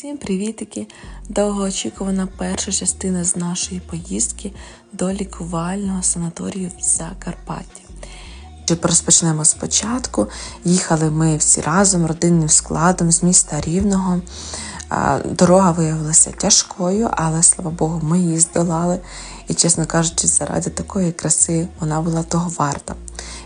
Всім привітики! Довгоочікувана перша частина з нашої поїздки до лікувального санаторію в Закарпатті. Розпочнемо спочатку. Їхали ми всі разом, родинним складом з міста Рівного. Дорога виявилася тяжкою, але слава Богу, ми її здолали. І, чесно кажучи, заради такої краси вона була того варта.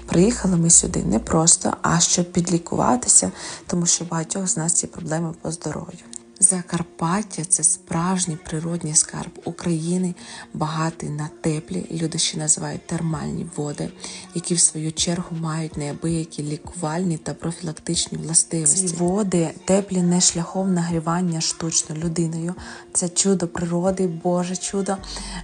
Приїхали ми сюди не просто, а щоб підлікуватися, тому що багатьох з нас є проблеми по здоров'ю. Закарпаття це справжній природній скарб України, багатий на теплі, люди ще називають термальні води, які в свою чергу мають неабиякі лікувальні та профілактичні властивості. Ці води теплі не шляхом нагрівання штучно людиною. Це чудо природи, Боже чудо.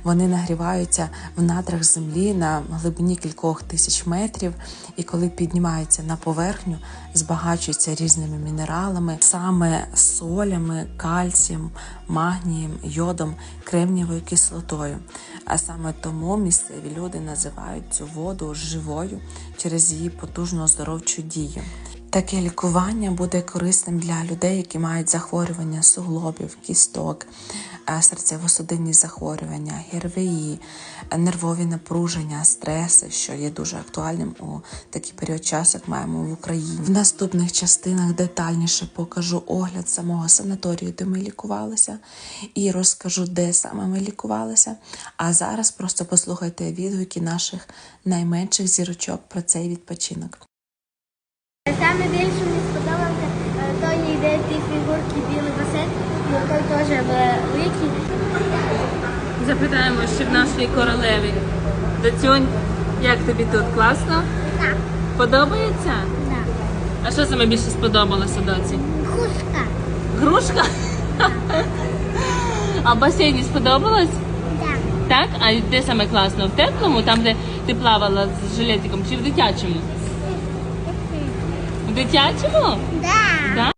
Вони нагріваються в надрах землі на глибині кількох тисяч метрів, і коли піднімаються на поверхню, збагачуються різними мінералами, саме солями, кальцієм, магнієм, йодом, кремнієвою кислотою. А саме тому місцеві люди називають цю воду живою через її потужну оздоровчу дію. Таке лікування буде корисним для людей, які мають захворювання суглобів, кісток, е, серцево-судинні захворювання, ГРВІ, нервові напруження, стреси, що є дуже актуальним у такий період часу, як маємо в Україні. В наступних частинах детальніше покажу огляд самого санаторію, де ми лікувалися, і розкажу, де саме ми лікувалися. А зараз просто послухайте відгуки наших найменших зірочок про цей відпочинок. Саме більше мені сподобався е, той, де ті фігурки білий басейн, ну той теж великий. Запитаємо ще в нашої королеви. Доцюнь, як тобі тут? Класно? Так, Подобається? так. А що саме більше сподобалося доці? Хустка. Грушка? А в басейні сподобалось? Так. Так? А де саме класно? В теплому, там, де ти плавала з жилетиком, чи в дитячому? В дитячому? Да. Так?